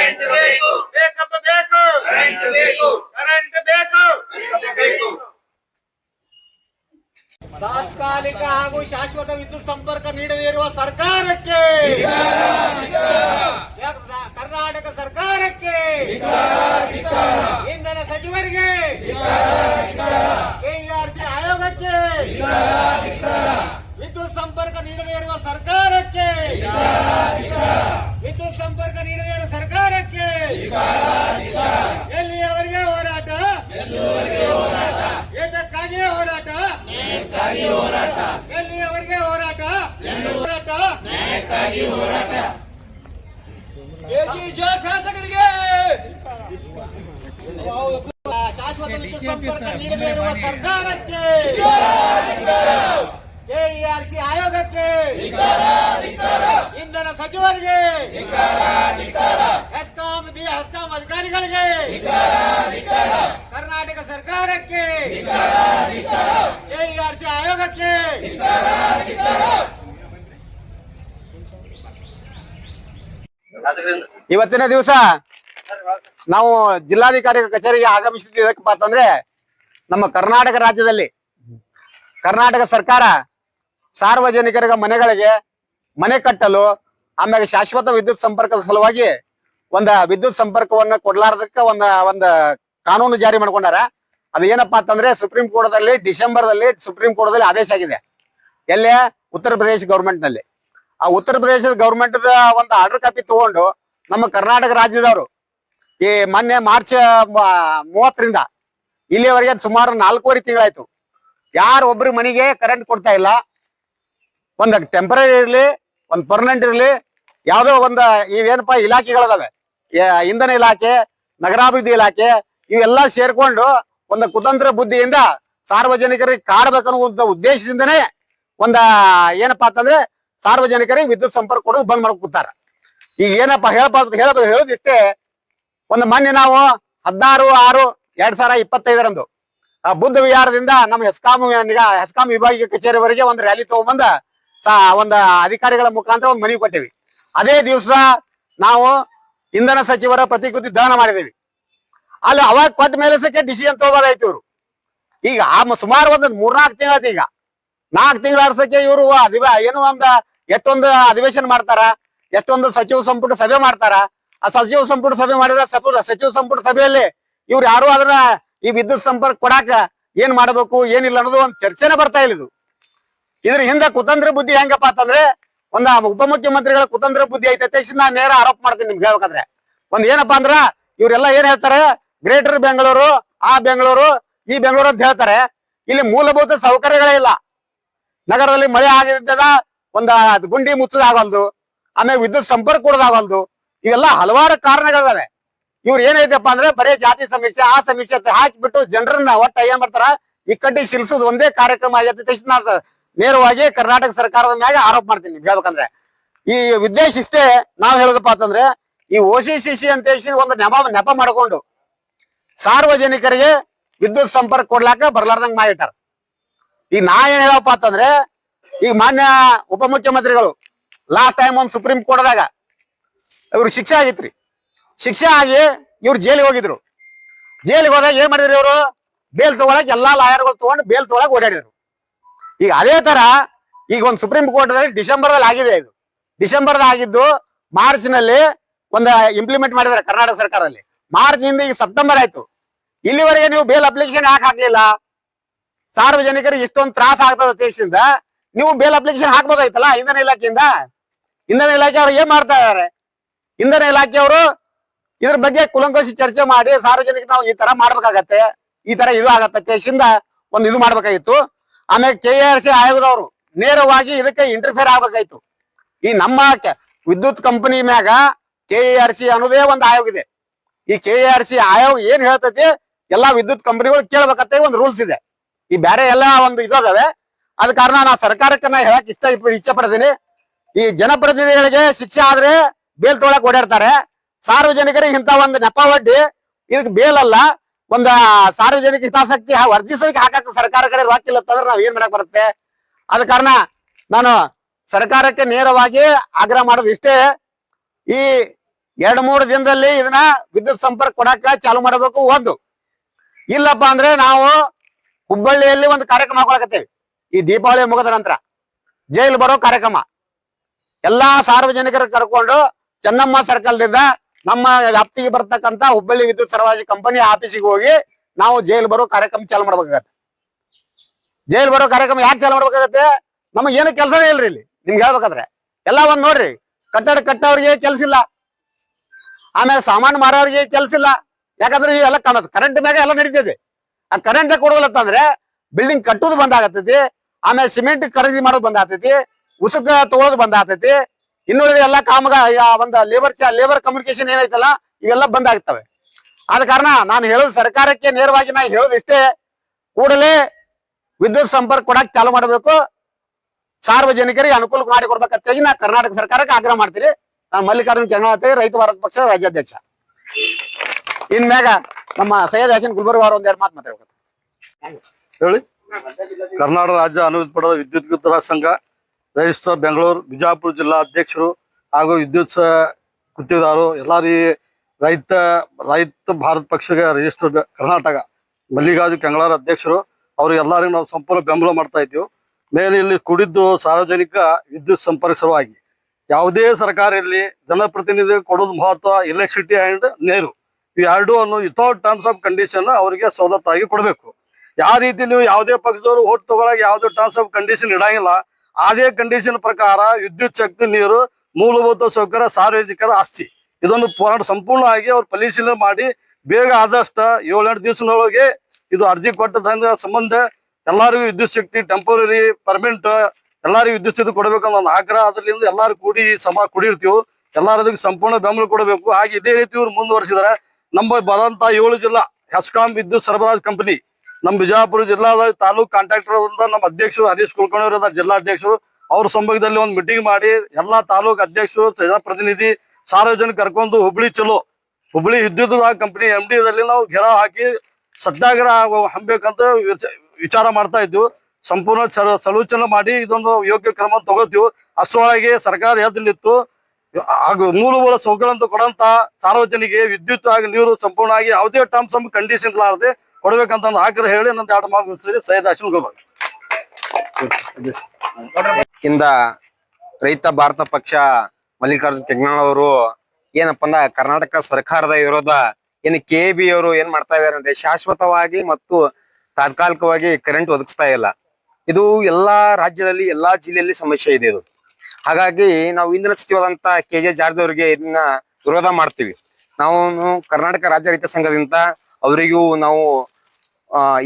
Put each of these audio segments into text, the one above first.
Current ಬೇಕು. ಬೇಕಪ್ಪ ಬೇಕು. ಕರೆಂಟ್ ಬೇಕು. ಕರೆಂಟ್ ಬೇಕು. ಬೇಕು. ತಾತ್ಕಾಲಿಕ ಹಾಗೂ ಶಾಶ್ವತ ವಿದ್ಯುತ್ ಸಂಪರ್ಕ ನೀಡದೇ ಇರುವ ಸರ್ಕಾರಕ್ಕೆ. ಕರ್ನಾಟಕ ಸರ್ಕಾರಕ್ಕೆ. ಇಂಧನ ಸಚಿವರಿಗೆ. ಕೆಇಆರ್ಸಿ ಆಯೋಗಕ್ಕೆ. ವಿದ್ಯುತ್ ಸಂಪರ್ಕ ನೀಡದೇ ಇರುವ ಸರ್ಕಾರಕ್ಕೆ ವಿದ್ಯುತ್ ಸಂಪರ್ಕ ನೀಡದೇ ಇರುವ ಸರ್ಕಾರಕ್ಕೆ ಎಲ್ಲಿಯವರೆಗೆ ಹೋರಾಟ ಏತಕ್ಕಾಗಿಯೇ ಹೋರಾಟ ಎಲ್ಲಿಯವರೆಗೆ ಹೋರಾಟ ಹೋರಾಟ ಶಾಸಕರಿಗೆ ಶಾಶ್ವತ ವಿದ್ಯುತ್ ಸಂಪರ್ಕ ನೀಡದೇ ಇರುವ ಸರ್ಕಾರಕ್ಕೆ ಕೆಇಆರ್ಸಿ ಆಯೋಗಕ್ಕೆ ಇಂಧನ ಸಚಿವರಿಗೆ ಹೆಸ್ಕಾಂ ದಿ- ಹೆಸ್ಕಾಂ ಅಧಿಕಾರಿಗಳಿಗೆ ಕರ್ನಾಟಕ ಸರ್ಕಾರಕ್ಕೆ ಆಯೋಗಕ್ಕೆ ಇವತ್ತಿನ ದಿವಸ ನಾವು ಜಿಲ್ಲಾಧಿಕಾರಿ ಕಚೇರಿಗೆ ಆಗಮಿಸಿದ್ದು ಇದಕ್ಕಪ್ಪ ಅಂತಂದ್ರೆ ನಮ್ಮ ಕರ್ನಾಟಕ ರಾಜ್ಯದಲ್ಲಿ ಕರ್ನಾಟಕ ಸರ್ಕಾರ ಸಾರ್ವಜನಿಕರಿಗೆ ಮನೆಗಳಿಗೆ ಮನೆ ಕಟ್ಟಲು, ಆಮ್ಯಾಗ ಶಾಶ್ವತ ವಿದ್ಯುತ್ ಸಂಪರ್ಕದ ಸಲುವಾಗಿ ಒಂದ ವಿದ್ಯುತ್ ಸಂಪರ್ಕವನ್ನ ಕೊಡ್ಲಾರ್ದಕ್ಕ ಒಂದ ಒಂದ ಕಾನೂನು ಜಾರಿ ಮಾಡ್ಕೊಂಡಾರ. ಅದು ಏನಪ್ಪಾ ಅಂತಂದ್ರೆ ಸುಪ್ರೀಂ ಕೋರ್ಟ್ದಲ್ಲಿ ಡಿಸೆಂಬರ್ದಲ್ಲಿ ಸುಪ್ರೀಂ ಕೋರ್ಟ್ದಲ್ಲಿ ಆದೇಶ ಆಗಿದೆ. ಎಲ್ಲೇ? ಉತ್ತರ ಪ್ರದೇಶ ಗೌರ್ಮೆಂಟ್ನಲ್ಲಿ. ಆ ಉತ್ತರ ಪ್ರದೇಶದ ಗೌರ್ಮೆಂಟ್ ಒಂದು ಆರ್ಡರ್ ಕಾಪಿ ತಗೊಂಡು ನಮ್ಮ ಕರ್ನಾಟಕ ರಾಜ್ಯದವರು ಈ ಮೊನ್ನೆ ಮಾರ್ಚ್ ಮೂವತ್ತರಿಂದ ಇಲ್ಲಿಯವರೆಗೆ ಸುಮಾರು ನಾಲ್ಕೂವರೆ ತಿಂಗಳಾಯ್ತು. ಯಾರು ಒಬ್ರು ಮನೆಗೆ ಕರೆಂಟ್ ಕೊಡ್ತಾ ಇಲ್ಲ. ಒಂದು ಟೆಂಪರರಿ ಇರಲಿ, ಒಂದು ಪರ್ಮನೆಂಟ್ ಇರಲಿ, ಯಾವುದೋ ಒಂದ್ ಇವೇನಪ್ಪ ಇಲಾಖೆಗಳಿದಾವೆ. ಇಂಧನ ಇಲಾಖೆ, ನಗರಾಭಿವೃದ್ಧಿ ಇಲಾಖೆ, ಇವೆಲ್ಲ ಸೇರ್ಕೊಂಡು ಒಂದು ಕುತಂತ್ರ ಬುದ್ಧಿಯಿಂದ ಸಾರ್ವಜನಿಕರಿಗೆ ಕಾಡ್ಬೇಕನ್ನುವಂತ ಉದ್ದೇಶದಿಂದನೇ ಒಂದ ಏನಪ್ಪಾ ಅಂತಂದ್ರೆ ಸಾರ್ವಜನಿಕರಿಗೆ ವಿದ್ಯುತ್ ಸಂಪರ್ಕ ಕೊಡೋದು ಬಂದ್ ಮಾಡಕ್ ಕೂತಾರ. ಈಗ ಏನಪ್ಪ ಹೇಳಪ್ಪ ಹೇಳ ಹೇಳೋದಿಷ್ಟೇ ಒಂದು ಮೊನ್ನೆ ನಾವು ಹದಿನಾರು, ಆರು, ಎರಡ್ ಸಾವಿರ ಇಪ್ಪತ್ತೈದರಂದು ಆ ಬುದ್ಧ ವಿಹಾರದಿಂದ ನಮ್ಮ ಹೆಸ್ಕಾಂ ಹೆಸ್ಕಾಮ್ ಹೆಸ್ಕಾಂ ವಿಭಾಗೀಯ ಕಚೇರಿವರೆಗೆ ಒಂದು ರ್ಯಾಲಿ ತಗೊಂಡ್ಬಂದ ಒಂದು ಅಧಿಕಾರಿಗಳ ಮುಖಾಂತರ ಒಂದು ಮನವಿ ಕೊಟ್ಟೇವಿ. ಅದೇ ದಿವಸ ನಾವು ಇಂಧನ ಸಚಿವರ ಪ್ರತಿಕೃತಿ ದಹನ ಮಾಡಿದೇವಿ. ಅಲ್ಲಿ ಅವಾಗ ಕೊಟ್ಟ ಮೇಲೆ ಸಕ್ಕೆ ಡಿಸಿಷನ್ ತಗೋಬೋದಾಯ್ತು ಇವ್ರು. ಈಗ ಆ ಸುಮಾರು ಒಂದ್ ಮೂರ್ನಾಲ್ಕು ತಿಂಗಳ ಈಗ. ನಾಲ್ಕು ತಿಂಗಳ ಅರ್ಸಕ್ಕೆ ಇವರು ಅಧಿವ ಏನು ಒಂದ ಎಷ್ಟೊಂದು ಅಧಿವೇಶನ ಮಾಡ್ತಾರ, ಎಷ್ಟೊಂದು ಸಚಿವ ಸಂಪುಟ ಸಭೆ ಮಾಡ್ತಾರ. ಆ ಸಚಿವ ಸಂಪುಟ ಸಭೆ ಮಾಡಿದ್ರೆ ಸಚಿವ ಸಂಪುಟ ಸಭೆಯಲ್ಲಿ ಇವ್ರು ಯಾರು ಅದನ್ನ ಈ ವಿದ್ಯುತ್ ಸಂಪರ್ಕ ಕೊಡಾಕ ಏನ್ ಮಾಡಬೇಕು, ಏನಿಲ್ಲ ಅನ್ನೋದು ಒಂದು ಚರ್ಚೆನೆ ಬರ್ತಾ ಇಲ್ಲ ಇದು. ಇದ್ರ ಹಿಂದೆ ಕುತಂತ್ರ ಬುದ್ಧಿ ಹೆಂಗಪ್ಪ ಅಂತಂದ್ರೆ ಒಂದ್ ಉಪಮುಖ್ಯಮಂತ್ರಿಗಳ ಕುತಂತ್ರ ಬುದ್ಧಿ ಐತೈತೆ ನಾ ನೇರ ಆರೋಪ ಮಾಡ್ತೀನಿ ನಿಮ್ಗೆ ಹೇಳ್ಬೇಕಂದ್ರೆ. ಒಂದ್ ಏನಪ್ಪಾ ಅಂದ್ರ ಇವ್ರೆಲ್ಲ ಏನ್ ಹೇಳ್ತಾರೆ ಗ್ರೇಟರ್ ಬೆಂಗಳೂರು ಆ ಬೆಂಗಳೂರು ಈ ಬೆಂಗಳೂರು ಅಂತ ಹೇಳ್ತಾರೆ. ಇಲ್ಲಿ ಮೂಲಭೂತ ಸೌಕರ್ಯಗಳೇ ಇಲ್ಲ. ನಗರದಲ್ಲಿ ಮಳೆ ಆಗಿದ್ದದ ಒಂದ ಗುಂಡಿ ಮುಚ್ಚದಾಗಲ್ದು, ಆಮೇಲೆ ವಿದ್ಯುತ್ ಸಂಪರ್ಕ ಕೊಡೋದಾಗಲ್ದು, ಇವೆಲ್ಲ ಹಲವಾರು ಕಾರಣಗಳಿದಾವೆ. ಇವ್ರು ಏನೈತಪ್ಪ ಅಂದ್ರೆ ಬರೀ ಜಾತಿ ಸಮೀಕ್ಷೆ, ಆ ಸಮೀಕ್ಷೆ ಅಂತ ಹಾಕಿಬಿಟ್ಟು ಜನರನ್ನ ಒಟ್ಟು ಏನ್ ಮಾಡ್ತಾರ ಇಕ್ಕಟ್ಟಿ ಸಿಲ್ಸೋದು ಒಂದೇ ಕಾರ್ಯಕ್ರಮ ಆಗೈತೆ ತಕ್ಷಣ ನೇರವಾಗಿ ಕರ್ನಾಟಕ ಸರ್ಕಾರದ ಮ್ಯಾಗ ಆರೋಪ ಮಾಡ್ತೀನಿ ಹೇಳ್ಬೇಕಂದ್ರೆ. ಈ ಉದ್ದೇಶ ಇಷ್ಟೇ ನಾವ್ ಹೇಳೋದಪ್ಪ ಅಂತಂದ್ರೆ, ಈ ಓ ಸಿ ಸಿ ಸಿ ಅಂತ ಒಂದು ನೆಪ ನೆಪ ಮಾಡ್ಕೊಂಡು ಸಾರ್ವಜನಿಕರಿಗೆ ವಿದ್ಯುತ್ ಸಂಪರ್ಕ ಕೊಡ್ಲಾಕ ಬರ್ಲಾರ್ದಂಗ್ ಮಾಡಿಟ್ಟಾರ. ಈಗ ನಾ ಏನ್ ಹೇಳಪ್ಪ ಅಂತಂದ್ರೆ ಈಗ ಮಾನ್ಯ ಉಪಮುಖ್ಯಮಂತ್ರಿಗಳು ಲಾಸ್ಟ್ ಟೈಮ್ ಒಂದು ಸುಪ್ರೀಂ ಕೋರ್ಟ್ದಾಗ ಇವ್ರು ಶಿಕ್ಷೆ ಆಗಿತ್ರಿ. ಶಿಕ್ಷೆ ಆಗಿ ಇವ್ರು ಜೈಲಿಗೆ ಹೋಗಿದ್ರು. ಜೈಲಿಗೆ ಹೋದಾಗ ಏನ್ ಮಾಡಿದ್ರು ಇವರು? ಬೇಲ್ ತಗೊಳಕ್ ಎಲ್ಲಾ ಲಾಯರ್ಗಳು ತಗೊಂಡು ಬೇಲ್ ತಗೊಳಕ್ ಓಡಾಡಿದ್ರು. ಈಗ ಅದೇ ತರ ಈಗ ಒಂದು ಸುಪ್ರೀಂ ಕೋರ್ಟ್ದಲ್ಲಿ ಡಿಸೆಂಬರ್ದಲ್ಲಿ ಆಗಿದೆ ಇದು. ಡಿಸೆಂಬರ್ದ ಆಗಿದ್ದು ಮಾರ್ಚ್ನಲ್ಲಿ ಒಂದು ಇಂಪ್ಲಿಮೆಂಟ್ ಮಾಡಿದ್ದಾರೆ ಕರ್ನಾಟಕ ಸರ್ಕಾರದಲ್ಲಿ. ಮಾರ್ಚ್ ಇಂದ ಈಗ ಸೆಪ್ಟೆಂಬರ್ ಆಯ್ತು. ಇಲ್ಲಿವರೆಗೆ ನೀವು ಬೇಲ್ ಅಪ್ಲಿಕೇಶನ್ ಯಾಕೆ ಹಾಕ್ಲಿಲ್ಲ? ಸಾರ್ವಜನಿಕರಿಗೆ ಇಷ್ಟೊಂದು ತ್ರಾಸ ಆಗ್ತದ ದೇಶದಿಂದ. ನೀವು ಬೇಲ್ ಅಪ್ಲಿಕೇಶನ್ ಹಾಕ್ಬೋದಾಯ್ತಲ್ಲ ಇಂಧನ ಇಲಾಖೆಯಿಂದ? ಇಂಧನ ಇಲಾಖೆ ಅವ್ರು ಏನ್ ಮಾಡ್ತಾ ಇದಾರೆ? ಇಂಧನ ಇಲಾಖೆಯವರು ಇದ್ರ ಬಗ್ಗೆ ಕುಲಂಕೋಶಿ ಚರ್ಚೆ ಮಾಡಿ, ಸಾರ್ವಜನಿಕ ನಾವು ಈ ತರ ಮಾಡ್ಬೇಕಾಗತ್ತೆ, ಈ ತರ ಇದು ಆಗತ್ತೆ, ದೇಶದಿಂದ ಒಂದು ಇದು ಮಾಡ್ಬೇಕಾಗಿತ್ತು. ಆಮೇಲೆ ಕೆ ಆರ್ ಸಿ ಆಯೋಗದವರು ನೇರವಾಗಿ ಇದಕ್ಕೆ ಇಂಟರ್ಫೇರ್ ಆಗ್ಬೇಕಾಯ್ತು. ಈ ನಮ್ಮ ವಿದ್ಯುತ್ ಕಂಪನಿ ಮ್ಯಾಗ ಕೆ ಆರ್ ಸಿ ಅನ್ನೋದೇ ಒಂದು ಆಯೋಗ ಇದೆ. ಈ ಕೆ ಆರ್ ಸಿ ಆಯೋಗ ಏನ್ ಹೇಳ್ತೈತಿ? ಎಲ್ಲಾ ವಿದ್ಯುತ್ ಕಂಪನಿಗಳು ಕೇಳ್ಬೇಕಂತ ಒಂದು ರೂಲ್ಸ್ ಇದೆ. ಈ ಬೇರೆ ಎಲ್ಲ ಒಂದು ಇದಾವೆ ಅದ ಕಾರಣ ನಾ ಸರ್ಕಾರಕ್ಕೆ ನಾ ಹೇಳಕ್ ಇಷ್ಟ ಇಷ್ಟ ಪಡ್ತೀನಿ. ಈ ಜನಪ್ರತಿನಿಧಿಗಳಿಗೆ ಶಿಕ್ಷೆ ಆದ್ರೆ ಬೇಲ್ ತೊಳಕ್ ಓಡಾಡ್ತಾರೆ. ಸಾರ್ವಜನಿಕರಿಗೆ ಇಂತ ಒಂದು ನೆಪ ಒಡ್ಡಿ ಇದಕ್ಕೆ ಬೇಲ್ ಅಲ್ಲ. ಒಂದ ಸಾರ್ವಜನಿಕ ಹಿತಾಸಕ್ತಿ ವರ್ಧಿಸೋದಕ್ಕೆ ಹಾಕಕ್ ಸರ್ಕಾರ ಕಡೆ ರೊಕ್ಕ ಅಂತಂದ್ರೆ ನಾವ್ ಏನ್ ಮಾಡಕ್ ಬರುತ್ತೆ? ಅದ ಕಾರಣ ನಾನು ಸರ್ಕಾರಕ್ಕೆ ನೇರವಾಗಿ ಆಗ್ರಹ ಮಾಡೋದು ಇಷ್ಟೇ. ಈ ಎರಡ್ ಮೂರು ದಿನದಲ್ಲಿ ಇದನ್ನ ವಿದ್ಯುತ್ ಸಂಪರ್ಕ ಕೊಡಾಕ ಚಾಲು ಮಾಡಬೇಕು ಒಂದು. ಇಲ್ಲಪ್ಪ ಅಂದ್ರೆ ನಾವು ಹುಬ್ಬಳ್ಳಿಯಲ್ಲಿ ಒಂದು ಕಾರ್ಯಕ್ರಮ ಹಾಕೊಳಕತ್ತೇವೆ. ಈ ದೀಪಾವಳಿ ಮುಗಿದ ನಂತರ ಜೈಲು ಬರೋ ಕಾರ್ಯಕ್ರಮ. ಎಲ್ಲಾ ಸಾರ್ವಜನಿಕರು ಕರ್ಕೊಂಡು ಚೆನ್ನಮ್ಮ ಸರ್ಕಲ್ದಿಂದ ನಮ್ಮ ವ್ಯಾಪ್ತಿಗೆ ಬರ್ತಕ್ಕಂತ ಹುಬ್ಬಳ್ಳಿ ವಿದ್ಯುತ್ ಸರಬರಾಜು ಕಂಪನಿ ಆಫೀಸಿಗೆ ಹೋಗಿ ನಾವು ಜೈಲು ಬರೋ ಕಾರ್ಯಕ್ರಮ ಚಾಲು ಮಾಡ್ಬೇಕಾಗತ್ತೆ. ಜೈಲು ಬರೋ ಕಾರ್ಯಕ್ರಮ ಯಾಕೆ ಚಾಲು ಮಾಡ್ಬೇಕಾಗತ್ತೆ? ನಮಗೆ ಏನು ಕೆಲಸನೇ ಇಲ್ರಿ ಇಲ್ಲಿ. ನಿಮ್ಗೆ ಹೇಳ್ಬೇಕಾದ್ರೆ ಎಲ್ಲ ಒಂದ್ ನೋಡ್ರಿ. ಕಟ್ಟಡ ಕಟ್ಟೋರಿಗೆ ಕೆಲಸ ಇಲ್ಲ. ಆಮೇಲೆ ಸಾಮಾನು ಮಾರೋರಿಗೆ ಕೆಲಸ ಇಲ್ಲ. ಯಾಕಂದ್ರೆ ಇವೆಲ್ಲ ಕರೆಂಟ್ ಮ್ಯಾಗ ಎಲ್ಲ ನಡೀತೈತಿ. ಆ ಕರೆಂಟ್ ಕೊಡೋದಿಲ್ಲತ್ತಂದ್ರೆ ಬಿಲ್ಡಿಂಗ್ ಕಟ್ಟೋದು ಬಂದ್ ಆಗತೈತಿ. ಆಮೇಲೆ ಸಿಮೆಂಟ್ ಖರೀದಿ ಮಾಡೋದು ಬಂದ್ ಆಗ್ತೈತಿ. ಉಸುಕ ತಗೊಳೋದು ಬಂದ್ ಆಗ್ತೈತಿ. ಇನ್ನುಳಿದ ಎಲ್ಲ ಕಾಮಗ ಒಂದು ಲೇಬರ್ ಲೇಬರ್ ಕಮ್ಯುನಿಕೇಶನ್ ಏನೈತಲ್ಲ, ಇವೆಲ್ಲ ಬಂದ್ ಆಗ್ತವೆ. ಆದ ಕಾರಣ ನಾನು ಹೇಳೋದು ಸರ್ಕಾರಕ್ಕೆ ನೇರವಾಗಿ ನಾ ಹೇಳೋದು ಇಷ್ಟೇ. ಕೂಡಲೇ ವಿದ್ಯುತ್ ಸಂಪರ್ಕ ಕೊಡಕ್ ಚಾಲು ಮಾಡಬೇಕು. ಸಾರ್ವಜನಿಕರಿಗೆ ಅನುಕೂಲ ಮಾಡಿಕೊಡ್ಬೇಕಂತೇಳಿ ನಾ ಕರ್ನಾಟಕ ಸರ್ಕಾರಕ್ಕೆ ಆಗ್ರಹ ಮಾಡ್ತೀನಿ. ನಾನು ಮಲ್ಲಿಕಾರ್ಜುನ ಕೆಂಗಳಿ ರೈತ ಭಾರತ ಪಕ್ಷದ ರಾಜ್ಯಾಧ್ಯಕ್ಷ. ಇನ್ಮ್ಯಾಗ ನಮ್ಮ ಸೈಯದ್ ಹಾಸನ್ ಗುಲ್ಬರ್ಗ ಅವರು ಒಂದೆರಡು ಮಾತು ಮಾತಾಡ್ಬೇಕು. ಹೇಳಿ. ಕರ್ನಾಟಕ ರಾಜ್ಯ ಅನುಮತಿ ಪಡೆದ ವಿದ್ಯುತ್ ಗುತ್ತರ ಸಂಘ ರಜಿಸ್ಟರ್ ಬೆಂಗಳೂರು, ಬಿಜಾಪುರ ಜಿಲ್ಲಾ ಅಧ್ಯಕ್ಷರು ಹಾಗೂ ವಿದ್ಯುತ್ ಸ- ಎಲ್ಲ ಎಲ್ಲಾರಿ ರೈತ ರೈತ ಭಾರತ ಪಕ್ಷದ ರಿಜಿಸ್ಟರ್ ಕರ್ನಾಟಕ ಮಲ್ಲಿಗಾರ್ಜು ಕೆಂಗಳಾರ ಅಧ್ಯಕ್ಷರು, ಅವ್ರು ಎಲ್ಲರಿಗೂ ನಾವು ಸಂಪೂರ್ಣ ಬೆಂಬಲ ಮಾಡ್ತಾ ಇದ್ದೀವಿ. ಮೇಲೆ ಇಲ್ಲಿ ಕುಡಿದ್ದು ಸಾರ್ವಜನಿಕ ವಿದ್ಯುತ್ ಸಂಪರ್ಕ ಸಲುವಾಗಿ ಯಾವುದೇ ಸರ್ಕಾರ ಇರಲಿ ಜನಪ್ರತಿನಿಧಿ ಕೊಡೋದು ಮಹತ್ವ ಎಲೆಕ್ಟ್ರಿಸಿಟಿ ಅಂಡ್ ನೀರು. ಎರಡು ಅನ್ನು ವಿಥೌಟ್ ಟರ್ಮ್ಸ್ ಆಫ್ ಕಂಡೀಷನ್ ಅವರಿಗೆ ಸವಲತ್ತಾಗಿ ಕೊಡಬೇಕು. ಯಾವ ರೀತಿ ನೀವು ಯಾವುದೇ ಪಕ್ಷದವರು ಓಟ್ ತಗೊಳಕ್ ಯಾವುದೇ ಟರ್ಮ್ಸ್ ಆಫ್ ಕಂಡೀಷನ್ ಇಡಂಗಿಲ್ಲ. ಅದೇ ಕಂಡೀಷನ್ ಪ್ರಕಾರ ವಿದ್ಯುತ್, ಶಕ್ತಿ, ನೀರು, ಮೂಲಭೂತ ಸೌಕರ್ಯ, ಸಾರ್ವಜನಿಕರ ಆಸ್ತಿ. ಇದೊಂದು ಪೂರ್ಣ ಸಂಪೂರ್ಣವಾಗಿ ಅವ್ರು ಪರಿಶೀಲನೆ ಮಾಡಿ ಬೇಗ ಆದಷ್ಟ ಏಳೆಂಟು ದಿವಸದೊಳಗೆ ಇದು ಅರ್ಜಿ ಕೊಟ್ಟ ಸಂಬಂಧ ಎಲ್ಲರಿಗೂ ವಿದ್ಯುತ್, ಶಕ್ತಿ ಟೆಂಪರರಿ ಪರ್ಮನೆಂಟ್ ಎಲ್ಲರಿಗೂ ವಿದ್ಯುತ್, ಶಕ್ತಿ ಕೊಡಬೇಕನ್ನೋ ಒಂದು ಆಗ್ರಹ ಅದರಿಂದ ಎಲ್ಲಾರು ಕೂಡಿ ಸಮ ಕುಡಿರ್ತೀವಿ. ಎಲ್ಲರದಕ್ಕೂ ಸಂಪೂರ್ಣ ಬೆಂಬಲ ಕೊಡಬೇಕು. ಹಾಗೆ ಇದೇ ರೀತಿ ಇವ್ರು ಮುಂದುವರಿಸಿದ್ರೆ. ನಮ್ಮ ಬರಂತ ಏಳು ಜಿಲ್ಲಾ ಹೆಸ್ಕಾಂ ವಿದ್ಯುತ್ ಸರಬರಾಜ್ ಕಂಪನಿ ನಮ್ಮ ಬಿಜಾಪುರ ಜಿಲ್ಲಾದ ತಾಲೂಕ್ ಕಾಂಟ್ರಾಕ್ಟರ್ ನಮ್ಮ ಅಧ್ಯಕ್ಷರು ಹರೀಶ್ ಕುಲಕರ್ಣಿ ಜಿಲ್ಲಾ ಜಿಲ್ಲಾಧ್ಯಕ್ಷರು. ಅವ್ರ ಸಂಭವದಲ್ಲಿ ಒಂದು ಮೀಟಿಂಗ್ ಮಾಡಿ ಎಲ್ಲಾ ತಾಲೂಕ್ ಅಧ್ಯಕ್ಷರು ಪ್ರತಿನಿಧಿ ಸಾರ್ವಜನಿಕ ಕರ್ಕೊಂಡು ಹುಬ್ಳಿ ಚಲೋ. ಹುಬ್ಳಿ ವಿದ್ಯುತ್ ಕಂಪನಿ ಎಂ ಡಿ ದಲ್ಲಿ ನಾವು ಗಿರ ಹಾಕಿ ಸತ್ಯಾಗ್ರಹ ಹಂಬೇಕಂತ ವಿಚ- ವಿಚಾರ ಮಾಡ್ತಾ ಇದ್ವು. ಸಂಪೂರ್ಣ ಸಲೋಚನೆ ಮಾಡಿ ಇದೊಂದು ಯೋಗ್ಯ ಕ್ರಮ ತಗೋತೀವಿ. ಅಷ್ಟರೊಳಗೆ ಸರ್ಕಾರ ಎದ್ದು ನಿಂತು ಹಾಗೂ ಮೂಲಭೂತ ಸೌಕರ್ಯ ಅಂತ ಕೊಡಂತ ಸಾರ್ವಜನಿಕರಿಗೆ ವಿದ್ಯುತ್ ಹಾಗೂ ನೀರು ಸಂಪೂರ್ಣವಾಗಿ ಯಾವುದೇ ಟರ್ಮ್ಸ್ ಅಂಡ್ ಕಂಡೀಷನ್ ಇರಲಾರದೆ ಕೊಡ್ಬೇಕಂತ ಒಂದು ಆಗ್ರಹ ಹೇಳಿ ನಂದು ಎರಡು ಮಾರ್ಗ ಸೈಯದ್ ಹಾಶಿಮ್ ಗೋಬರ್ ಇಂದ ರೈತ ಭಾರತ ಪಕ್ಷ ಮಲ್ಲಿಕಾರ್ಜುನ್ ಕೆಗ್ನಾಳ್ ಅವರು ಏನಪ್ಪ ಅಂದ ಕರ್ನಾಟಕ ಸರ್ಕಾರದ ವಿರೋಧ ಏನು ಕೆ ಬಿ ಅವರು ಏನ್ ಮಾಡ್ತಾ ಇದಾರೆ ಅಂದ್ರೆ ಶಾಶ್ವತವಾಗಿ ಮತ್ತು ತಾತ್ಕಾಲಿಕವಾಗಿ ಕರೆಂಟ್ ಒದಗಿಸ್ತಾ ಇಲ್ಲ. ಇದು ಎಲ್ಲಾ ರಾಜ್ಯದಲ್ಲಿ, ಎಲ್ಲಾ ಜಿಲ್ಲೆಯಲ್ಲಿ ಸಮಸ್ಯೆ ಇದೆ ಇದು. ಹಾಗಾಗಿ ನಾವು ಇಂಧನ ಸಚಿವರಾದಂತ ಕೆ ಜೆ ಜಾರ್ಜ್ ಅವರಿಗೆ ಇದನ್ನ ವಿರೋಧ ಮಾಡ್ತೀವಿ. ನಾವು ಕರ್ನಾಟಕ ರಾಜ್ಯ ರೈತ ಸಂಘದಿಂದ ಅವರಿಗೂ ನಾವು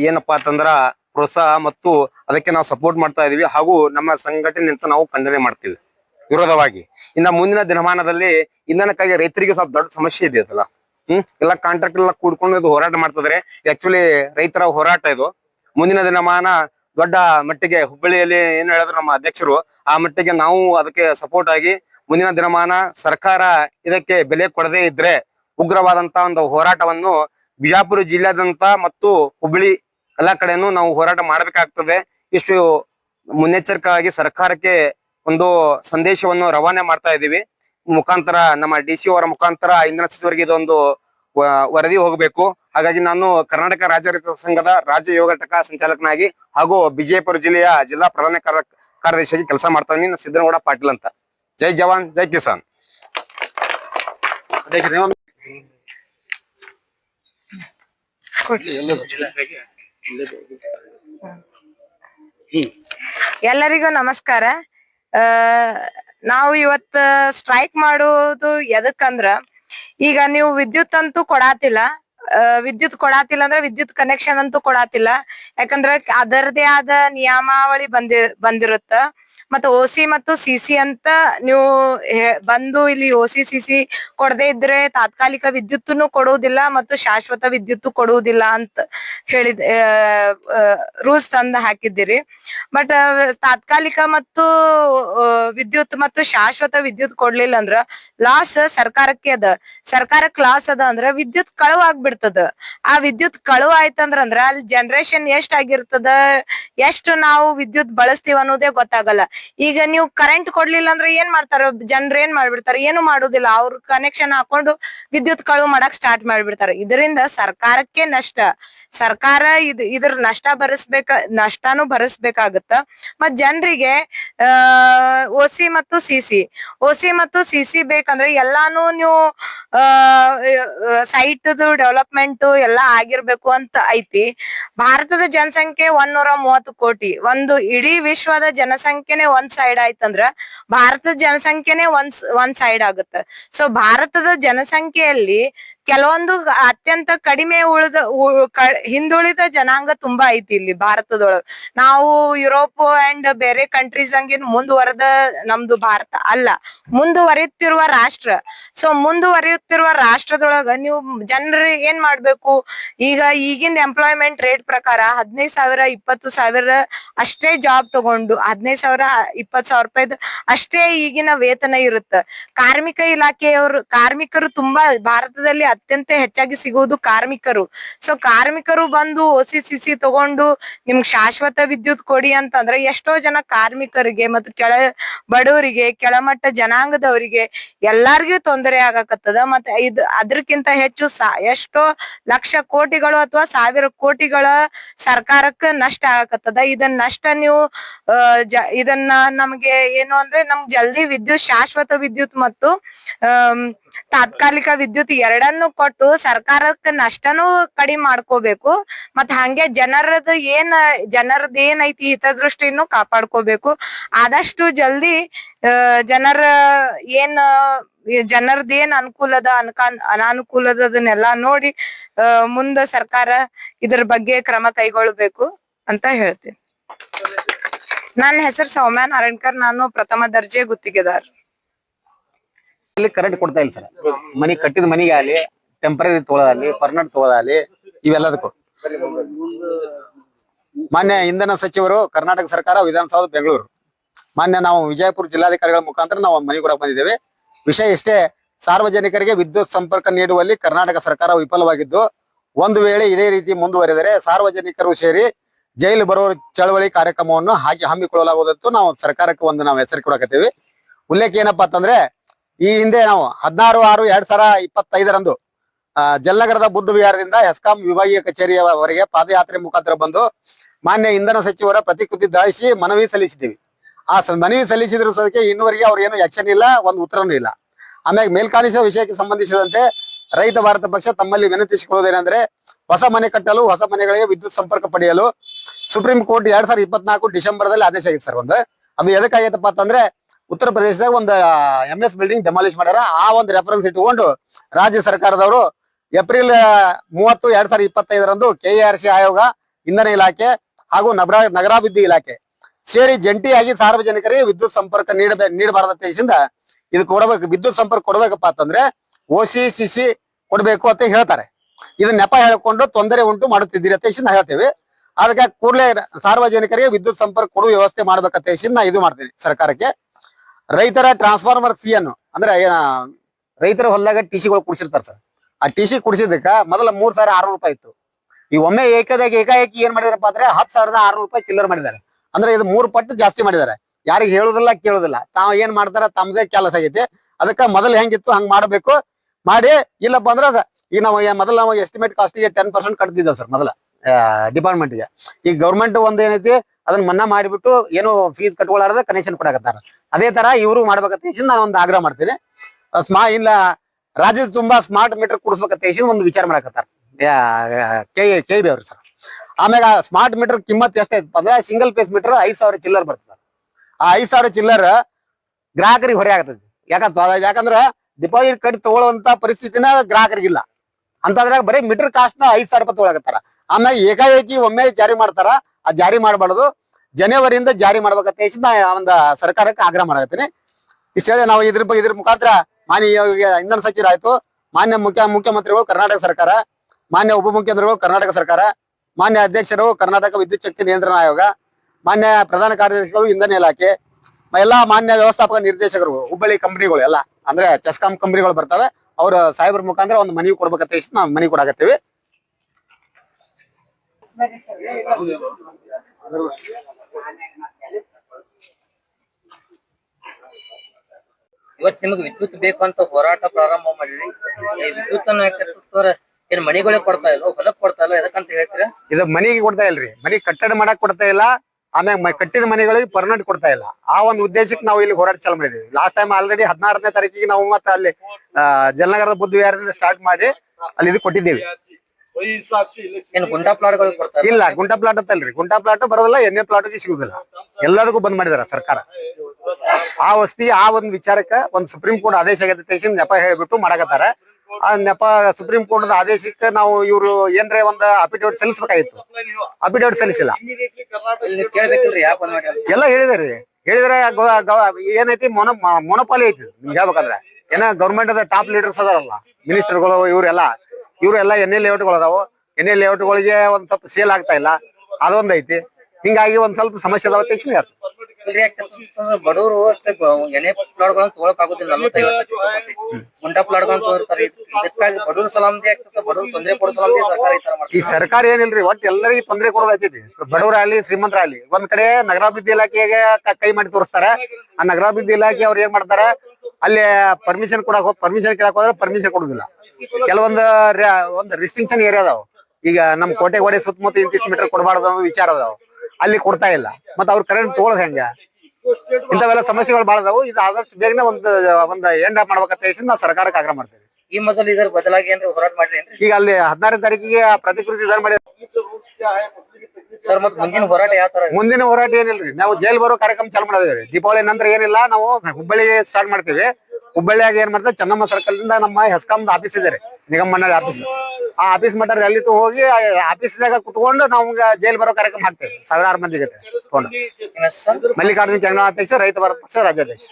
ಏನಪ್ಪಾ ಅಂತಂದ್ರ ಪ್ರೋತ್ಸಾಹ ಮತ್ತು ಅದಕ್ಕೆ ನಾವು ಸಪೋರ್ಟ್ ಮಾಡ್ತಾ ಇದೀವಿ ಹಾಗೂ ನಮ್ಮ ಸಂಘಟನೆ ಅಂತ ನಾವು ಖಂಡನೆ ಮಾಡ್ತೀವಿ ವಿರೋಧವಾಗಿ. ಇನ್ನ ಮುಂದಿನ ದಿನಮಾನದಲ್ಲಿ ಇಂಧನಕ್ಕಾಗಿ ರೈತರಿಗೆ ಸ್ವಲ್ಪ ದೊಡ್ಡ ಸಮಸ್ಯೆ ಇದೆ ಅದಲ್ಲ. ಹ್ಮ್, ಎಲ್ಲ ಕಾಂಟ್ರಾಕ್ಟ್ ಎಲ್ಲ ಕೂಡ್ಕೊಂಡು ಹೋರಾಟ ಮಾಡ್ತಿದ್ರೆ. ಆಕ್ಚುಲಿ ರೈತರ ಹೋರಾಟ ಇದು. ಮುಂದಿನ ದಿನಮಾನ ದೊಡ್ಡ ಮಟ್ಟಿಗೆ ಹುಬ್ಬಳ್ಳಿಯಲ್ಲಿ ಏನ್ ಹೇಳಿದ್ರು ನಮ್ಮ ಅಧ್ಯಕ್ಷರು, ಆ ಮಟ್ಟಿಗೆ ನಾವು ಅದಕ್ಕೆ ಸಪೋರ್ಟ್ ಆಗಿ ಮುಂದಿನ ದಿನಮಾನ ಸರ್ಕಾರ ಇದಕ್ಕೆ ಬೆಲೆ ಕೊಡದೇ ಇದ್ರೆ ಉಗ್ರವಾದಂತ ಒಂದು ಹೋರಾಟವನ್ನು ಬಿಜಾಪುರ ಜಿಲ್ಲಾದಂತ ಮತ್ತು ಹುಬ್ಬಳ್ಳಿ ಎಲ್ಲಾ ಕಡೆನೂ ನಾವು ಹೋರಾಟ ಮಾಡಬೇಕಾಗ್ತದೆ. ಇಷ್ಟು ಮುನ್ನೆಚ್ಚರಿಕೆಯಾಗಿ ಸರ್ಕಾರಕ್ಕೆ ಒಂದು ಸಂದೇಶವನ್ನು ರವಾನೆ ಮಾಡ್ತಾ ಇದ್ದೀವಿ. ಮುಖಾಂತರ ನಮ್ಮ ಡಿ ಸಿ ಅವರ ಮುಖಾಂತರ ಇಂಧನ ಸಚಿವರಿಗೆ ಇದೊಂದು ವರದಿ ಹೋಗಬೇಕು. ಹಾಗಾಗಿ ನಾನು ಕರ್ನಾಟಕ ರಾಜ್ಯ ರೈತ ಸಂಘದ ರಾಜ್ಯ ಯೋಗ ಘಟಕ ಸಂಚಾಲಕನಾಗಿ ಹಾಗೂ ವಿಜಯಪುರ ಜಿಲ್ಲೆಯ ಜಿಲ್ಲಾ ಪ್ರಧಾನ ಕಾರ್ಯ ಕಾರ್ಯದರ್ಶಿಯಾಗಿ ಕೆಲಸ ಮಾಡ್ತಾ ಇದ್ದೀನಿ. ಸಿದ್ದನಗೌಡ ಪಾಟೀಲ್ ಅಂತ. ಜೈ ಜವಾನ್, ಜೈ ಕಿಸಾನ್. ಎಲ್ಲರಿಗೂ ನಮಸ್ಕಾರ. ನಾವು ಇವತ್ತು ಸ್ಟ್ರೈಕ್ ಮಾಡೋದು ಎದಕ್ಕಂದ್ರ, ಈಗ ನೀವು ವಿದ್ಯುತ್ ಅಂತೂ ಕೊಡಾತಿಲ್ಲ. ವಿದ್ಯುತ್ ಕೊಡಾತಿಲ್ಲ ಅಂದ್ರೆ ವಿದ್ಯುತ್ ಕನೆಕ್ಷನ್ ಅಂತೂ ಕೊಡಾತಿಲ್ಲ. ಯಾಕಂದ್ರ ಅದರದೇ ಆದ ನಿಯಮಾವಳಿ ಬಂದಿ ಬಂದಿರುತ್ತ. ಮತ್ತೆ ಓ ಸಿ ಮತ್ತು ಸಿ ಸಿ ಅಂತ ನೀವು ಬಂದು ಇಲ್ಲಿ ಓ ಸಿ ಸಿ ಸಿ ಕೊಡದೇ ಇದ್ರೆ ತಾತ್ಕಾಲಿಕ ವಿದ್ಯುತ್ನು ಕೊಡುವುದಿಲ್ಲ ಮತ್ತು ಶಾಶ್ವತ ವಿದ್ಯುತ್ ಕೊಡುವುದಿಲ್ಲ ಅಂತ ಹೇಳಿದ ರೂಲ್ಸ್ ತಂದು ಹಾಕಿದ್ದೀರಿ. ಬಟ್ ತಾತ್ಕಾಲಿಕ ಮತ್ತು ವಿದ್ಯುತ್ ಮತ್ತು ಶಾಶ್ವತ ವಿದ್ಯುತ್ ಕೊಡ್ಲಿಲ್ಲ ಅಂದ್ರ ಲಾಸ್ ಸರ್ಕಾರಕ್ಕೆ ಅದ. ಸರ್ಕಾರಕ್ಕೆ ಲಾಸ್ ಅದ ಅಂದ್ರ ವಿದ್ಯುತ್ ಕಳುವ್ ಆಗ್ಬಿಡ್ತದ. ಆ ವಿದ್ಯುತ್ ಕಳುವ್ ಆಯ್ತಂದ್ರ ಅಂದ್ರ ಅಲ್ಲಿ ಜನರೇಷನ್ ಎಷ್ಟ್ ಆಗಿರ್ತದ, ಎಷ್ಟು ನಾವು ವಿದ್ಯುತ್ ಬಳಸ್ತೀವ ಅನ್ನೋದೇ ಗೊತ್ತಾಗಲ್ಲ. ಈಗ ನೀವು ಕರೆಂಟ್ ಕೊಡ್ಲಿಲ್ಲ ಅಂದ್ರೆ ಏನ್ ಮಾಡ್ತಾರ? ಜನರು ಏನ್ ಮಾಡ್ಬಿಡ್ತಾರೆ? ಏನು ಮಾಡುದಿಲ್ಲ. ಅವ್ರ ಕನೆಕ್ಷನ್ ಹಾಕೊಂಡು ವಿದ್ಯುತ್ ಕಳುವು ಮಾಡಕ್ ಸ್ಟಾರ್ಟ್ ಮಾಡ್ಬಿಡ್ತಾರೆ. ಇದರಿಂದ ಸರ್ಕಾರಕ್ಕೆ ನಷ್ಟ. ಸರ್ಕಾರ ಇದ್, ಇದ್ರ ನಷ್ಟ ಭರಿಸ್ಬೇಕ, ನಷ್ಟನು ಭರಿಸ್ಬೇಕಾಗತ್ತ. ಮತ್ ಜನರಿಗೆ ಓಸಿ ಮತ್ತು ಸಿಸಿ ಓಸಿ ಮತ್ತು ಸಿಸಿ ಬೇಕಂದ್ರೆ ಎಲ್ಲಾನು ನೀವು ಸೈಟ್ ಡೆವಲಪ್ಮೆಂಟ್ ಎಲ್ಲಾ ಆಗಿರ್ಬೇಕು ಅಂತ ಐತಿ. ಭಾರತದ ಜನಸಂಖ್ಯೆ ಒಂದೂರ ಮೂವತ್ತು ಕೋಟಿ. ಒಂದು ಇಡೀ ವಿಶ್ವದ ಜನಸಂಖ್ಯೆನೆ ಒಂದ್ ಸೈಡ್ ಆಯ್ತಂದ್ರ ಭಾರತದ ಜನಸಂಖ್ಯೆನೆ ಒಂದ್ ಒಂದ್ ಸೈಡ್ ಆಗುತ್ತೆ. ಸೊ ಭಾರತದ ಜನಸಂಖ್ಯೆಯಲ್ಲಿ ಕೆಲವೊಂದು ಅತ್ಯಂತ ಕಡಿಮೆ ಉಳಿದ ಹಿಂದುಳಿದ ಜನಾಂಗ ತುಂಬಾ ಐತಿ ಇಲ್ಲಿ ಭಾರತದೊಳಗ. ನಾವು ಯುರೋಪ್ ಅಂಡ್ ಬೇರೆ ಕಂಟ್ರೀಸ್ ಹಂಗಿನ್ ಮುಂದುವರೆದ ನಮ್ದು ಭಾರತ ಅಲ್ಲ. ಮುಂದುವರಿಯುತ್ತಿರುವ ರಾಷ್ಟ್ರ. ಸೊ ಮುಂದುವರಿಯುತ್ತಿರುವ ರಾಷ್ಟ್ರದೊಳಗ ನೀವು ಜನರು ಏನ್ ಮಾಡ್ಬೇಕು? ಈಗ ಈಗಿನ ಎಂಪ್ಲಾಯ್ಮೆಂಟ್ ರೇಟ್ ಪ್ರಕಾರ ಹದಿನೈದು ಸಾವಿರ, ಇಪ್ಪತ್ತು ಸಾವಿರ ಅಷ್ಟೇ ಜಾಬ್ ತಗೊಂಡು, ಹದಿನೈದು ಸಾವಿರ ಇಪ್ಪತ್ತು ಸಾವಿರ ರೂಪಾಯಿದ್ ಅಷ್ಟೇ ಈಗಿನ ವೇತನ ಇರುತ್ತ. ಕಾರ್ಮಿಕ ಇಲಾಖೆಯವರು, ಕಾರ್ಮಿಕರು ತುಂಬಾ ಭಾರತದಲ್ಲಿ ಅತ್ಯಂತ ಹೆಚ್ಚಾಗಿ ಸಿಗುವುದು ಕಾರ್ಮಿಕರು. ಸೊ ಕಾರ್ಮಿಕರು ಬಂದು ಒಸಿ ಸಿಸಿ ತಗೊಂಡು ನಿಮ್ಗೆ ಶಾಶ್ವತ ವಿದ್ಯುತ್ ಕೊಡಿ ಅಂತಂದ್ರೆ ಎಷ್ಟೋ ಜನ ಕಾರ್ಮಿಕರಿಗೆ ಮತ್ತು ಕೆಳ ಬಡವರಿಗೆ, ಕೆಳಮಟ್ಟ ಜನಾಂಗದವರಿಗೆ ಎಲ್ಲಾರ್ಗೂ ತೊಂದರೆ ಆಗಾಕತ್ತದ. ಮತ್ತೆ ಇದು ಅದ್ರಕ್ಕಿಂತ ಹೆಚ್ಚು ಎಷ್ಟೋ ಲಕ್ಷ ಕೋಟಿಗಳು ಅಥವಾ ಸಾವಿರ ಕೋಟಿಗಳ ಸರ್ಕಾರಕ್ಕ ನಷ್ಟ ಆಗಕತ್ತದ. ಇದನ್ನ ನಷ್ಟ ನೀವು ಜ ಇದನ್ನ ನಮಗೆ ಏನು ಅಂದ್ರೆ ನಮ್ಗ್ ಜಲ್ದಿ ವಿದ್ಯುತ್, ಶಾಶ್ವತ ವಿದ್ಯುತ್ ಮತ್ತು ತಾತ್ಕಾಲಿಕ ವಿದ್ಯುತ್ ಎರಡನ್ನು ಕೊಟ್ಟು ಸರ್ಕಾರಕ್ಕೆ ನಷ್ಟನೂ ಕಡಿಮೆ ಮಾಡ್ಕೋಬೇಕು. ಮತ್ತ ಹಂಗೆ ಜನರದ ಏನ್, ಜನರದ್ ಏನೈತಿ ಹಿತದೃಷ್ಟಿನೂ ಕಾಪಾಡ್ಕೋಬೇಕು. ಆದಷ್ಟು ಜಲ್ದಿ ಜನರ ಏನ್, ಜನರದ್ ಏನ್ ಅನುಕೂಲದ ಅನ್ಕಾ ಅನಾನುಕೂಲದನ್ನೆಲ್ಲಾ ನೋಡಿ ಮುಂದ ಸರ್ಕಾರ ಇದ್ರ ಬಗ್ಗೆ ಕ್ರಮ ಕೈಗೊಳ್ಬೇಕು ಅಂತ ಹೇಳ್ತೀನಿ. ನನ್ನ ಹೆಸರು ಸೌಮ್ಯ ನಾರಾಯಣ್ಕರ್, ನಾನು ಪ್ರಥಮ ದರ್ಜೆ ಗುತ್ತಿಗೆದಾರ್. ಇಲ್ಲಿ ಕರೆಂಟ್ ಕೊಡ್ತಾ ಇಲ್ಲ ಸರ್. ಮನಿ ಕಟ್ಟಿದ ಮನಿಗೆ ಆಗಲಿ ಟೆಂಪರರಿ ತೊಗೊಳದಾಗ್ಲಿ ಪರ್ಮನೆಂಟ್ ತೊಗೊಳದಾಗ್ಲಿ ಇವೆಲ್ಲದಕ್ಕೂ. ಮಾನ್ಯ ಇಂಧನ ಸಚಿವರು ಕರ್ನಾಟಕ ಸರ್ಕಾರ, ವಿಧಾನಸೌಧ, ಬೆಂಗಳೂರು. ಮಾನ್ಯ ನಾವು ವಿಜಯಪುರ ಜಿಲ್ಲಾಧಿಕಾರಿಗಳ ಮುಖಾಂತರ ನಾವು ಮನೆ ಕೂಡ ಬಂದಿದ್ದೇವೆ. ವಿಷಯ ಇಷ್ಟೇ, ಸಾರ್ವಜನಿಕರಿಗೆ ವಿದ್ಯುತ್ ಸಂಪರ್ಕ ನೀಡುವಲ್ಲಿ ಕರ್ನಾಟಕ ಸರ್ಕಾರ ವಿಫಲವಾಗಿದ್ದು, ಒಂದು ವೇಳೆ ಇದೇ ರೀತಿ ಮುಂದುವರೆದರೆ ಸಾರ್ವಜನಿಕರು ಸೇರಿ ಜೈಲು ಬರೋ ಚಳವಳಿ ಕಾರ್ಯಕ್ರಮವನ್ನು ಹಾಕಿ ಹಮ್ಮಿಕೊಳ್ಳಲಾಗುವುದಂತೂ ನಾವು ಸರ್ಕಾರಕ್ಕೆ ಒಂದು ನಾವು ಎಚ್ಚರಿಕೆ ಕೊಡಕತ್ತೀವಿ. ಉಲ್ಲೇಖ ಏನಪ್ಪಾ ಅಂತಂದ್ರೆ, ಈ ಹಿಂದೆ ನಾವು ಹದಿನಾರು ಆರು ಎರಡ್ ಸಾವಿರ ಇಪ್ಪತ್ತೈದರಂದು ಜಲ್ಲಗರದ ಬುದ್ಧ ವಿಹಾರದಿಂದ ಎಸ್ಕಾಂ ವಿಭಾಗೀಯ ಕಚೇರಿಯವರೆಗೆ ಪಾದಯಾತ್ರೆ ಮುಖಾಂತರ ಬಂದು ಮಾನ್ಯ ಇಂಧನ ಸಚಿವರ ಪ್ರತಿಕೃತಿ ದಾಯಿಸಿ ಮನವಿ ಸಲ್ಲಿಸಿದ್ದೀವಿ. ಆ ಮನವಿ ಸಲ್ಲಿಸಿದ್ರು ಸದಕ್ಕೆ ಇನ್ನುವರೆಗೆ ಅವ್ರ ಏನು ಆಕ್ಷನ್ ಇಲ್ಲ, ಒಂದು ಉತ್ತರನೂ ಇಲ್ಲ. ಆಮ್ಯಾಗ ಮೇಲ್ಕಾಣಿಸುವ ವಿಷಯಕ್ಕೆ ಸಂಬಂಧಿಸಿದಂತೆ ರೈತ ಭಾರತ ಪಕ್ಷ ತಮ್ಮಲ್ಲಿ ವಿನಂತಿಸಿಕೊಳ್ಳುವುದೇನೆಂದ್ರೆ ಹೊಸ ಮನೆ ಕಟ್ಟಲು, ಹೊಸ ಮನೆಗಳಿಗೆ ವಿದ್ಯುತ್ ಸಂಪರ್ಕ ಪಡೆಯಲು ಸುಪ್ರೀಂ ಕೋರ್ಟ್ ಎರಡ್ ಸಾವಿರದ ಇಪ್ಪತ್ನಾಲ್ಕು ಡಿಸೆಂಬರ್ದಲ್ಲಿ ಆದೇಶ ಆಗಿತ್ತು ಸರ್ ಒಂದು. ಅದು ಎದಕ್ಕಾಗೈತಪ್ಪ ಅಂತಂದ್ರೆ ಉತ್ತರ ಪ್ರದೇಶದಾಗ ಒಂದು ಎಂ ಎಸ್ ಬಿಲ್ಡಿಂಗ್ ಡೆಮಾಲಿಷ್ ಮಾಡ್ಯಾರ. ಆ ಒಂದು ರೆಫರೆನ್ಸ್ ಇಟ್ಟುಕೊಂಡು ರಾಜ್ಯ ಸರ್ಕಾರದವರು ಏಪ್ರಿಲ್ ಮೂವತ್ತು ಎರಡ್ ಸಾವಿರದ ಇಪ್ಪತ್ತೈದರಂದು ಕೆಆರ್ ಸಿ ಆಯೋಗ, ಇಂಧನ ಇಲಾಖೆ ಹಾಗೂ ನಗರ, ನಗರಾಭಿವೃದ್ಧಿ ಇಲಾಖೆ ಸೇರಿ ಜಂಟಿಯಾಗಿ ಸಾರ್ವಜನಿಕರಿಗೆ ವಿದ್ಯುತ್ ಸಂಪರ್ಕ ನೀಡಬೇ, ನೀಡಬಾರದ ದೇಶದಿಂದ ಇದು ಕೊಡಬೇಕು, ವಿದ್ಯುತ್ ಸಂಪರ್ಕ ಕೊಡಬೇಕಪ್ಪ ಅಂತಂದ್ರೆ ಸಿ ಸಿ ಕೊಡಬೇಕು ಅಂತ ಹೇಳ್ತಾರೆ. ಇದನ್ನ ನೆಪ ಹೇಳ್ಕೊಂಡು ತೊಂದರೆ ಉಂಟು ಮಾಡುತ್ತಿದ್ದೀರಿ ಅಂತ ಹೇಳಿ ಹೇಳ್ತೇವೆ. ಅದಕ್ಕೆ ಕೂಡಲೇ ಸಾರ್ವಜನಿಕರಿಗೆ ವಿದ್ಯುತ್ ಸಂಪರ್ಕ ಕೊಡುವ ವ್ಯವಸ್ಥೆ ಮಾಡ್ಬೇಕಂತ ನಾ ಇದು ಮಾಡ್ತೀನಿ ಸರ್ಕಾರಕ್ಕೆ. ರೈತರ ಟ್ರಾನ್ಸ್ಫಾರ್ಮರ್ ಫೀ ಅನ್ನು, ಅಂದ್ರೆ ರೈತರ ಹೊಲದಾಗ ಟಿ ಸಿಗಳು ಕುಡಿಸಿರ್ತಾರೆ ಸರ್. ಆ ಟಿ ಸಿ ಕುಡಿಸಿದಕ್ಕ ಮೊದಲ ಮೂರ್ ಸಾವಿರ ಆರ್ನೂರು ರೂಪಾಯಿ ಇತ್ತು. ಈ ಒಮ್ಮೆ ಏಕದಾಗಿ ಏಕಾಏಕಿ ಏನ್ ಮಾಡಿದಾರಪ್ಪ ಅಂದ್ರೆ ಹತ್ತು ಸಾವಿರದ ಆರ್ನೂರು ರೂಪಾಯಿ ಚಿಲ್ಲರ್ ಮಾಡಿದ್ದಾರೆ. ಅಂದ್ರೆ ಇದು ಮೂರು ಪಟ್ಟು ಜಾಸ್ತಿ ಮಾಡಿದ್ದಾರೆ. ಯಾರಿಗೆ ಹೇಳುದಿಲ್ಲ, ಕೇಳುದಿಲ್ಲ. ತಾವ್ ಏನ್ ಮಾಡ್ತಾರ ತಮ್ಮದೇ ಕೆಲಸ ಆಗೈತಿ ಅದಕ್ಕ ಮೊದಲು ಹೆಂಗಿತ್ತು ಹಂಗ್ ಮಾಡಬೇಕು. ಮಾಡಿ, ಇಲ್ಲಪ್ಪ ಅಂದ್ರೆ ಅದ- ಈಗ ನಾವು ಮೊದಲ ಮೊದಲು ನಾವು ಎಸ್ಟಿಮೇಟ್ ಕಾಸ್ಟಿಗೆ ಟೆನ್ ಪರ್ಸೆಂಟ್ ಕಟ್ತಿದ್ದೇವೆ ಸರ್ ಮೊದಲ. ಡಿಪಾರ್ಟ್ಮೆಂಟ್ಗೆ ಈಗ ಗೌರ್ಮೆಂಟ್ ಒಂದ್ ಏನೈತಿ ಅದನ್ನ ಮನ್ನಾ ಮಾಡಿಬಿಟ್ಟು ಏನು ಫೀಸ್ ಕಟ್ಕೊಳ್ಳಾರದ ಕನೆಕ್ಷನ್ ಕೊಡಕತ್ತಾರ ಅದೇ ತರ ಇವರು ಮಾಡ್ಬೇಕಂತ ನಾನು ಒಂದು ಆಗ್ರಹ ಮಾಡ್ತೀನಿ. ಸ್ಮಾ, ಇಲ್ಲ, ರಾಜ್ಯದ ತುಂಬಾ ಸ್ಮಾರ್ಟ್ ಮೀಟರ್ ಕುಡಿಸ್ಬೇಕಂತ ಒಂದು ವಿಚಾರ ಮಾಡಕತ್ತಾರ. ಕೆ ಕೆ ಬಿ ಅವರು ಸರ್. ಆಮೇಲೆ ಸ್ಮಾರ್ಟ್ ಮೀಟರ್ ಕಿಮ್ಮತ್ ಎಷ್ಟೈತಪ್ಪ ಅಂದ್ರೆ ಸಿಂಗಲ್ ಪೇಸ್ ಮೀಟರ್ ಐದ್ ಸಾವಿರ ಚಿಲ್ಲರ್ ಬರ್ತದೆ ಆ ಐದ್ ಸಾವಿರ ಚಿಲ್ಲರ್ ಗ್ರಾಹಕರಿಗೆ ಹೊರೆ ಆಗತೈತಿ ಯಾಕಂತ ಯಾಕಂದ್ರ ಡಿಪಾಸಿಟ್ ಕಟ್ಟಿ ತಗೊಳ್ಳುವಂತ ಪರಿಸ್ಥಿತಿನ ಗ್ರಾಹಕರಿಗಿಲ್ಲ. ಅಂತಂದ್ರಾಗ ಬರೀ ಮೀಟರ್ ಕಾಸ್ಟ್ನ ಐದ್ ಸಾವಿರ ರೂಪಾಯಿ ತಗೊಳಕತ್ತಾರ. ಆಮ್ಯಾಗ ಏಕಾಏಕಿ ಒಮ್ಮೆ ಜಾರಿ ಮಾಡ್ತಾರ, ಆ ಜಾರಿ ಮಾಡಬಾರ್ದು. ಜನವರಿಯಿಂದ ಜಾರಿ ಮಾಡ್ಬೇಕಂತ ಹೇಳಿ ನಾ ಒಂದು ಸರ್ಕಾರಕ್ಕೆ ಆಗ್ರಹ ಮಾಡಕತ್ತೀನಿ. ಇಷ್ಟ ನಾವು ಇದ್ರ ಬಗ್ಗೆ ಇದ್ರ ಮುಖಾಂತರ ಮಾನ್ಯ ಇಂಧನ ಇಂಧನ ಆಯ್ತು, ಮಾನ್ಯ ಮುಖ್ಯ, ಮುಖ್ಯಮಂತ್ರಿಗಳು ಕರ್ನಾಟಕ ಸರ್ಕಾರ, ಮಾನ್ಯ ಉಪಮುಖ್ಯಮಂತ್ರಿಗಳು ಕರ್ನಾಟಕ ಸರ್ಕಾರ, ಮಾನ್ಯ ಅಧ್ಯಕ್ಷರು ಕರ್ನಾಟಕ ವಿದ್ಯುತ್ ಶಕ್ತಿ ನಿಯಂತ್ರಣ ಆಯೋಗ, ಮಾನ್ಯ ಪ್ರಧಾನ ಕಾರ್ಯದರ್ಶಿಗಳು ಇಂಧನ ಇಲಾಖೆ ಎಲ್ಲ ಮಾನ್ಯ ವ್ಯವಸ್ಥಾಪಕ ನಿರ್ದೇಶಕರು, ಹುಬ್ಬಳ್ಳಿ ಕಂಪನಿಗಳು ಎಲ್ಲ, ಅಂದ್ರೆ ಚೆಸ್ಕಾಂ ಕಂಪನಿಗಳು ಬರ್ತವೆ, ಅವ್ರ ಸಾಹೇಬ್ರ ಮುಖಾಂತರ ಒಂದು ಮನವಿ ಕೊಡ್ಬೇಕಂತ ಹೇಳಿ ನಾವು ಮನವಿ ಕೊಡಾಕತ್ತೀವಿ. ಇವತ್ ನಿಮಗೆ ವಿದ್ಯುತ್ ಬೇಕು ಅಂತ ಹೋರಾಟ ಪ್ರಾರಂಭ ಮಾಡಿರಿ ಈ ವಿದ್ಯುತ್ ಅನ್ನ ಏನ್ ಮನೆಗಳಿಗೆ ಕೊಡ್ತಾ ಇಲ್ಲ ಹೊಲಕ್ ಕೊಡ್ತಾ ಇಲ್ಲ ಎದಕ್ಕಂತ ಹೇಳ್ತೀರಾ? ಇದು ಮನೆಗೆ ಕೊಡ್ತಾ ಇಲ್ರಿ. ಮನಿ ಕಟ್ಟಡ ಮಾಡಕ್ ಕೊಡ್ತಾ ಇಲ್ಲ. ಆಮ್ಯಾಗ ಕಟ್ಟಿದ ಮನೆಗಳಿಗೆ ಪರ್ಮನೆಂಟ್ ಕೊಡ್ತಾ ಇಲ್ಲ. ಆ ಒಂದು ಉದ್ದೇಶಕ್ಕೆ ನಾವು ಇಲ್ಲಿ ಹೋರಾಟ ಚಾಲು ಮಾಡಿದ್ವಿ ಲಾಸ್ಟ್ ಟೈಮ್ ಆಲ್ರೆಡಿ ಹದಿನಾರನೇ ತಾರೀಕಿಗೆ ನಾವು ಮತ್ತೆ ಅಲ್ಲಿ ಜಲನಗರದ ಬುದ್ಧ ಸ್ಟಾರ್ಟ್ ಮಾಡಿ ಅಲ್ಲಿ ಇದು ಕೊಟ್ಟಿದ್ದೀವಿ. ಏನ್ ಗುಂಟಾ ಪ್ಲಾಟ್ಗಳು ಕೊಡ್ತಾ ಇಲ್ಲ. ಇಲ್ಲ ಗುಂಟಾ ಪ್ಲಾಟ್ ಅಂತಲ್ರಿ ಗುಂಟಾ ಪ್ಲಾಟ್ ಬರೋದಿಲ್ಲ ಎಣ್ಣೆ ಪ್ಲಾಟ್ಗೆ ಸಿಗುದಿಲ್ಲ. ಎಲ್ಲದಕ್ಕೂ ಬಂದ್ ಮಾಡಿದಾರ ಸರ್ಕಾರ. ಆ ವಸ್ತಿ ಆ ಒಂದ್ ವಿಚಾರಕ್ಕ ಒಂದ್ ಸುಪ್ರೀಂ ಕೋರ್ಟ್ ಆದೇಶ ಆಗೈತೆ ತಕ್ಷಣ ನೆಪ ಹೇಳ್ಬಿಟ್ಟು ಮಾಡಕತ್ತಾರ. ಆ ನೆಪ ಸುಪ್ರೀಂ ಕೋರ್ಟ್ ಆದೇಶಕ್ಕೆ ನಾವು ಇವ್ರು ಏನ್ರೆ ಒಂದ್ ಅಫಿಡೇವಿಟ್ ಸಲ್ಲಿಸಬೇಕಾಗಿತ್ತು. ಅಫಿಡೇವಿಟ್ ಸಲ್ಲಿಸಿಲ್ಲ. ಎಲ್ಲ ಹೇಳಿದಾರೆ. ಹೇಳಿದ್ರೆ ಏನೈತಿ ಮೊನ ಮೊನಪಾಲಿ ಐತಿ. ನಿಮ್ಗೆ ಹೇಳ್ಬೇಕಂದ್ರೆ. ಏನ ಗೌರ್ಮೆಂಟ್ ಟಾಪ್ ಲೀಡರ್ಸ್ ಅದಾರಲ್ಲ ಮಿನಿಸ್ಟರ್ಗಳು ಇವರೆಲ್ಲ. ಇವರೆಲ್ಲ ಎನ್ ಎ ಲೇಔಟ್ಗಳು ಅದಾವ. ಎನ್ ಎ ಲೇಔಟ್ಗಳಿಗೆ ಒಂದ್ ಸ್ವಲ್ಪ ಸೇಲ್ ಆಗ್ತಾ ಇಲ್ಲ. ಅದೊಂದ್ ಐತಿ ಹಿಂಗಾಗಿ ಒಂದ್ ಸ್ವಲ್ಪ ಸಮಸ್ಯೆ ಅದಾವ ತಕ್ಷಣ ಬಡವರು ಎಣ್ಣೆ ಪ್ಲಾಟ್ಗಳನ್ನ ತಗೊಳಕ್ ಆಗುದಿಲ್ಲ ನಲ್ವತ್ತೈದು ಗುಂಡಾ ಪ್ಲಾಟ್ಗಳನ್ನ ತಗೋರ್ತಾರೆ ಇದಕ್ಕಾಗಿ ಬಡವ್ರ ಸಲಾಮದಿ ಆಗ್ತದೆ. ಬಡವ್ರ ತೊಂದ್ರೆ ಕೊಡೋ ಸಲಾಮದಿ ಸರ್ಕಾರ ಈ ಸರ್ಕಾರ ಏನಿಲ್ರಿ ಒಟ್ಟು ಎಲ್ಲರಿಗೂ ತೊಂದರೆ ಕೊಡೋದೈತಿ ಶ್ರೀಮಂತರ ಶ್ರೀಮಂತರಾಗ್ಲಿ. ಒಂದ್ ಕಡೆ ನಗರಾಭಿವೃದ್ಧಿ ಇಲಾಖೆಗೆ ಕೈ ಮಾಡಿ ತೋರಿಸ್ತಾರೆ. ಆ ನಗರಾಭಿವೃದ್ಧಿ ಇಲಾಖೆ ಅವ್ರು ಏನ್ ಮಾಡ್ತಾರೆ? ಅಲ್ಲಿ ಪರ್ಮಿಷನ್ ಕೊಡಕ್ ಪರ್ಮಿಷನ್ ಕೇಳಕ್ ಹೋದ್ರೆ ಪರ್ಮಿಷನ್ ಕೊಡುದಿಲ್ಲ. ಕೆಲವೊಂದು ಒಂದ್ ರಿಸ್ಟ್ರಿಕ್ಷನ್ ಏರಿಯಾ ಅದಾವ. ಈಗ ನಮ್ ಕೋಟೆ ಗೋಡೆ ಸುತ್ತಮುತ್ತ ಇಂತಿಷ್ಟು ಮೀಟರ್ ಕೊಡಬಾರ್ದು ಅನ್ನೋ ವಿಚಾರ ಅದಾವ. ಅಲ್ಲಿ ಕೊಡ್ತಾ ಇಲ್ಲ. ಮತ್ತ ಅವ್ರ ಕರೆಂಟ್ ತಗೊಳದ್ ಹೆಂಗ? ಇಂಥವೆಲ್ಲ ಸಮಸ್ಯೆಗಳು ಬಾಳ ಅದಾವು. ಇದು ಆದಷ್ಟು ಬೇಗನೆ ಒಂದು ಒಂದು ಎಂಡ್ ಮಾಡ್ಬೇಕಂತ ಹೇಳಿ ನಾವು ಸರ್ಕಾರಕ್ಕೆ ಆಗ್ರಹ ಮಾಡ್ತೇವೆ. ಈ ಮೊದಲು ಇದರ ಬದಲಾಗಿ ಏನ್ರಿ ಹೋರಾಟ ಮಾಡ್ರಿ ಈಗ ಅಲ್ಲಿ ಹದಿನಾರನೇ ತಾರೀಕಿಗೆ ಪ್ರತಿಕೃತಿ ಇದನ್ನ ಮಾಡಿ ಸರ್ ಮತ್ತೆ ಮುಂದಿನ ಹೋರಾಟ ಯಾವ ತರ ಮುಂದಿನ ಹೋರಾಟ ಏನಿಲ್ರಿ? ನಾವು ಜೈಲ್ ಬರೋ ಕಾರ್ಯಕ್ರಮ ಚಾಲು ಮಾಡಿದೇವೆ ದೀಪಾವಳಿ ನಂತರ ಏನಿಲ್ಲ ನಾವು ಹುಬ್ಬಳ್ಳಿ ಸ್ಟಾರ್ಟ್ ಮಾಡ್ತೀವಿ. ಹುಬ್ಬಳ್ಳಿಯಾಗ ಏನ್ ಮಾಡ್ತಾರೆ? ಚೆನ್ನಮ್ಮ ಸರ್ಕಲ್ ಇಂದ ನಮ್ಮ ಹೆಸ್ಕಾಮ್ದ ಆಫೀಸ್ ಇದೆ ರೀ ನಿಗಮ ಮಂಡಳಿ ಆಫೀಸ್ ಆ ಆಫೀಸ್ ಮಟ್ಟ ರ್ಯಾಲಿ ಹೋಗಿ ಆಫೀಸ್ದಾಗ ಕುತ್ಕೊಂಡು ನಮ್ಗೆ ಜೈಲ್ ಬರೋ ಕಾರ್ಯಕ್ರಮ ಹಾಕ್ತೇವೆ ಸಾವಿರಾರು ಮಂದಿ ತಗೊಂಡು. ಸರ್ ಮಲ್ಲಿಕಾರ್ಜುನ ಚಂದ್ರ ಅಧ್ಯಕ್ಷ ರೈತ ಭಾರತ ಪಕ್ಷ ರಾಜ್ಯಾಧ್ಯಕ್ಷ.